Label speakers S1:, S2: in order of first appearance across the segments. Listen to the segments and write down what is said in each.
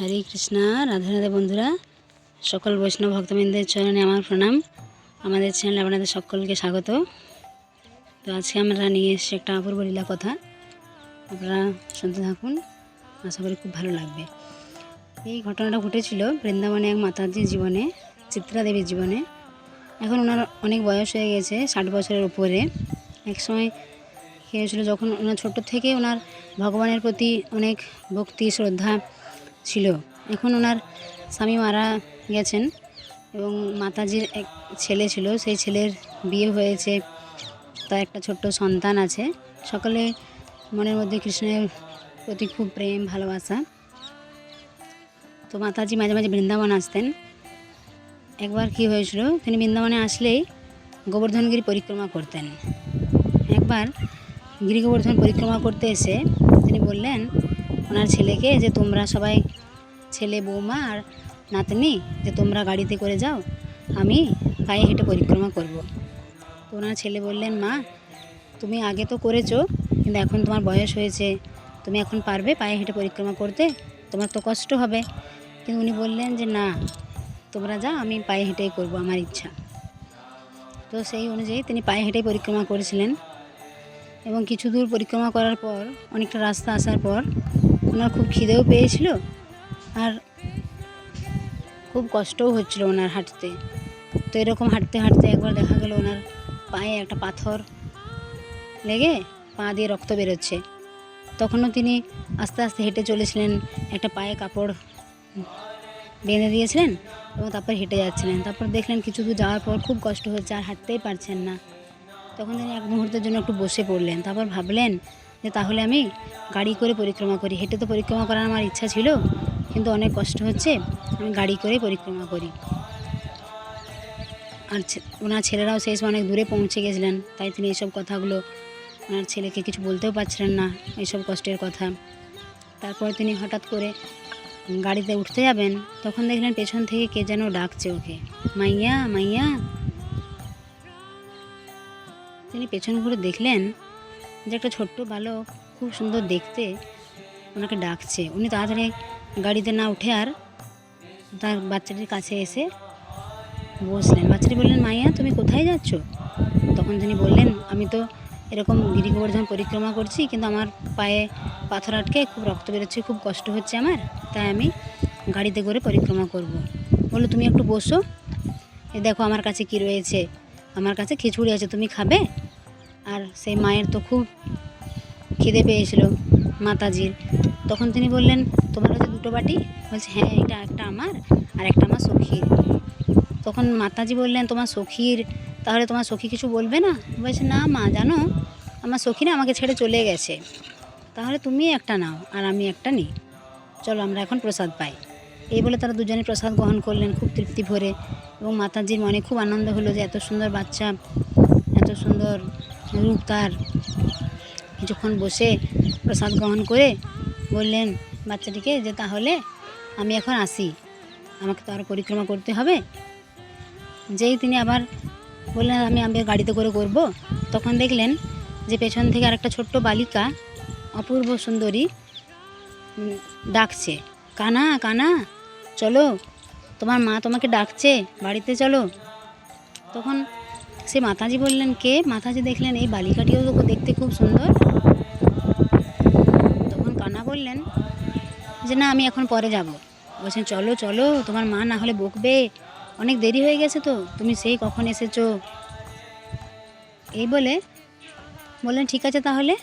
S1: হরে কৃষ্ণা, রাধে রাধে বন্ধুরা। সকল বৈষ্ণব ভক্তবৃন্দের চরণে আমার প্রণাম। আমাদের চ্যানেলে আপনাদের সকলকে স্বাগত। তো আজকে আমরা নিয়ে এসেছি একটা অপূর্ব লীলা কথা। আপনারা শুনতে থাকুন। আশা করি খুব ভালো লাগবে। এই ঘটনাটা ঘটেছিল বৃন্দাবনে এক মাতাজির জীবনে, চিত্রা দেবীর জীবনে। এখন ওনার অনেক বয়স হয়ে গেছে, ষাট বছরের উপরে। এক সময় হয়েছিল যখন ওনার ছোট থেকে ওনার ভগবানের প্রতি অনেক ভক্তি, শ্রদ্ধা ছিল। এখন ওনার স্বামী মারা গেছেন এবং মাতাজির এক ছেলে ছিল, সেই ছেলের বিয়ে হয়েছে, তার একটা ছোট্ট সন্তান আছে। সকলে মনের মধ্যে কৃষ্ণের প্রতি খুব প্রেম, ভালোবাসা। তো মাতাজি মাঝে মাঝে বৃন্দাবন আসতেন। একবার কি হয়েছিল, তিনি বৃন্দাবনে আসলেই গোবর্ধনগিরি পরিক্রমা করতেন। একবার গিরি গোবর্ধন পরিক্রমা করতে এসে তিনি বললেন, ওনার ছেলেকে যে তোমরা সবাই ছেলে বৌমা আর নাতনি যে তোমরা গাড়িতে করে যাও, আমি পায়ে হেঁটে পরিক্রমা করব। তো ওনার ছেলে বললেন, মা, তুমি আগে তো করেছ, কিন্তু এখন তোমার বয়স হয়েছে। তুমি এখন পারবে পায়ে হেঁটে পরিক্রমা করতে? তোমার তো কষ্ট হবে। কিন্তু উনি বললেন যে, না, তোমরা যাও, আমি পায়ে হেঁটেই করব, আমার ইচ্ছা। তো সেই অনুযায়ী তিনি পায়ে হেঁটেই পরিক্রমা করেছিলেন এবং কিছু দূর পরিক্রমা করার পর, অনেকটা রাস্তা আসার পর, ওনার খুব খিদেও পেয়েছিল। আর খুব কষ্টও হচ্ছিল ওনার হাঁটতে। তো এরকম হাঁটতে হাঁটতে একবার দেখা গেল ওনার পায়ে একটা পাথর লেগে পা দিয়ে রক্ত বেরোচ্ছে। তখনও তিনি আস্তে আস্তে হেঁটে চলেছিলেন, একটা পায়ে কাপড় বেঁধে দিয়েছিলেন এবং তারপর হেঁটে যাচ্ছিলেন। তারপর দেখলেন কিছু দূর যাওয়ার পর খুব কষ্ট হচ্ছে আর হাঁটতেই পারছেন না। তখন তিনি এক মুহূর্তের জন্য একটু বসে পড়লেন। তারপর ভাবলেন যে তাহলে আমি গাড়ি করে পরিক্রমা করি। হেঁটে তো পরিক্রমা করার আমার ইচ্ছা ছিল কিন্তু অনেক কষ্ট হচ্ছে, আমি গাড়ি করে পরিক্রমা করি। আর ওনার ছেলেরাও শেষ অনেক দূরে পৌঁছে গেছিলেন, তাই তিনি এইসব কথাগুলো ওনার ছেলেকে কিছু বলতেও পারছিলেন না এইসব কষ্টের কথা। তারপর তিনি হঠাৎ করে গাড়িতে উঠতে যাবেন, তখন দেখলেন পেছন থেকে কে যেন ডাকছে ওকে। মাইয়া মাইয়া। তিনি পেছন ঘুরে দেখলেন যে একটা ছোট্ট বালক খুব সুন্দর দেখতে ওনাকে ডাকছে। উনি তাড়াতাড়ি গাড়িতে না উঠে আর তার বাচ্চাটির কাছে এসে বসলেন। বাচ্চাটি বললেন, মাইয়া, তুমি কোথায় যাচ্ছ? তখন তিনি বললেন, আমি তো এরকম গিরি গোবর্ধন পরিক্রমা করছি, কিন্তু আমার পায়ে পাথর আটকে খুব রক্ত বেরোচ্ছে, খুব কষ্ট হচ্ছে আমার, তাই আমি গাড়িতে করে পরিক্রমা করব। বলল, তুমি একটু বসো। এ দেখো আমার কাছে কি রয়েছে। আমার কাছে খিচুড়ি আছে, তুমি খাবে? আর সেই মায়ের তো খুব খিদে পেয়েছিল মাতাজির। তখন তিনি বললেন, তোমার কাছে দুটো বাটি? বলছে হ্যাঁ এটা একটা আমার আর একটা আমার সখীর। তখন মাতাজি বললেন, তোমার সখীর? তাহলে তোমার সখী কিছু বলবে না? বলছে, না মা, জানো, আমার সখী না আমাকে ছেড়ে চলে গেছে। তাহলে তুমি একটা নাও আর আমি একটা নিই। চলো, আমরা এখন প্রসাদ পাই। এই বলে তারা দুজনে প্রসাদ গ্রহণ করলেন খুব তৃপ্তি ভরে এবং মাতাজির মনে খুব আনন্দ হলো যে এত সুন্দর বাচ্চা, এত সুন্দর রূপ তার কিছুক্ষণ বসে প্রসাদ গ্রহণ করে বললেন, বাচ্চাটিকে যে তাহলে আমি এখন আসি। আমাকে তো আরও পরিক্রমা করতে হবে। যেই তিনি আবার বললেন, আমি আমি গাড়িতে করে করব। তখন দেখলেন যে পেছন থেকে আরেকটা ছোট্ট বালিকা অপূর্ব সুন্দরী ডাকছে, কানা কানা, চলো, তোমার মা তোমাকে ডাকছে, বাড়িতে চলো। তখন সে মাতাজি বললেন, কে? মাতাজি দেখলেন, এই বালিকাটিও দেখতে খুব সুন্দর। বললেন যে, না, আমি এখন পরে যাব। বলছেন, চলো চলো, তোমার মা না হলে বকবে। অনেক দেরি হয়ে গেছে তো, তুমি সেই কখন এসেছ? এই বলে বললেন, ঠিক আছে তাহলে,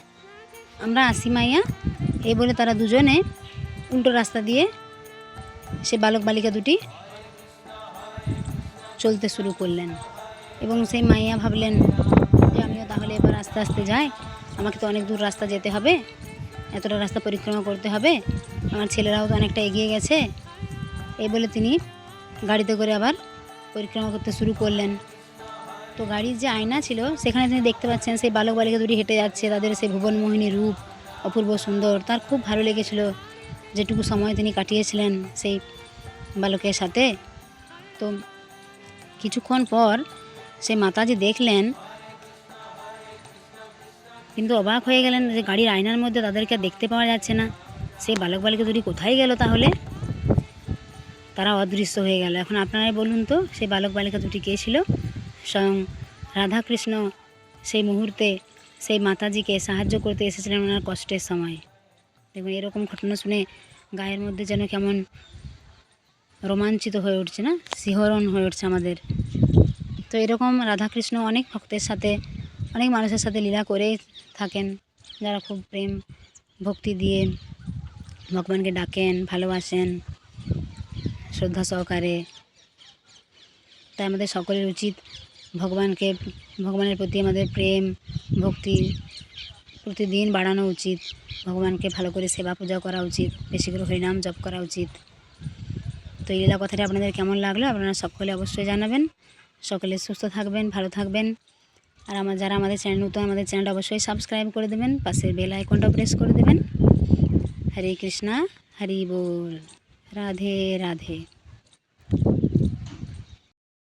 S1: আমরা আসি মাইয়া। এই বলে তারা দুজনে উল্টো রাস্তা দিয়ে সে বালক বালিকা দুটি চলতে শুরু করলেন। এবং সেই মাইয়া ভাবলেন যে, আমিও তাহলে এবার আস্তে আস্তে যাই। আমাকে তো অনেক দূর রাস্তা যেতে হবে। এতটা রাস্তা পরিক্রমা করতে হবে। আমার ছেলেরাও তো অনেকটা এগিয়ে গেছে। এই বলে তিনি গাড়িতে করে আবার পরিক্রমা করতে শুরু করলেন। তো গাড়ির যে আয়না ছিল, সেখানে তিনি দেখতে পাচ্ছেন সেই বালক বালিকা দুটি হেঁটে যাচ্ছে। তাদের সেই ভুবনমোহিনী রূপ, অপূর্ব সুন্দর। তার খুব ভালো লেগেছিল যেটুকু সময় তিনি কাটিয়েছিলেন সেই বালকের সাথে। তো কিছুক্ষণ পর সেই মাতাজি দেখলেন কিন্তু অবাক হয়ে গেলেন যে গাড়ির আয়নার মধ্যে তাদেরকে দেখতে পাওয়া যাচ্ছে না। সেই বালক বালিকা দুটি কোথায় গেল তাহলে? তারা অদৃশ্য হয়ে গেল। এখন আপনারাই বলুন তো, সেই বালক বালিকা দুটি কে ছিল? স্বয়ং রাধাকৃষ্ণ সেই মুহূর্তে সেই মাতাজিকে সাহায্য করতে এসেছিলেন ওনার কষ্টের সময়। দেখুন, এরকম ঘটনা শুনে গায়ের মধ্যে যেন কেমন রোমাঞ্চিত হয়ে উঠছে না? শিহরণ হয়ে উঠছে আমাদের। তো এরকম রাধাকৃষ্ণ অনেক ভক্তের সাথে অনেক মানুষের সাথে লীলা করে থাকেন, যারা খুব প্রেম, ভক্তি দিয়ে ভগবানকে ডাকেন, ভালোবাসেন, শ্রদ্ধা সহকারে। তাই আমাদের সকলের উচিত ভগবানকে, ভগবানের প্রতি আমাদের প্রেম, ভক্তি প্রতিদিন বাড়ানো উচিত। ভগবানকে ভালো করে সেবা পূজা করা উচিত, বেশি করে হরিনাম জপ করা উচিত। তো এই লীলা কথাটা আপনাদের কেমন লাগল? আপনারা সকলে অবশ্যই জানাবেন। সকলে সুস্থ থাকবেন, ভালো থাকবেন। আর আমার যারা আমাদের চ্যানেল নতুন, আমাদের চ্যানেলটা অবশ্যই সাবস্ক্রাইব করে দেবেন, পাশের বেল আইকনটা প্রেস করে দেবেন। হরে কৃষ্ণা, হরি বল। রাধে রাধে।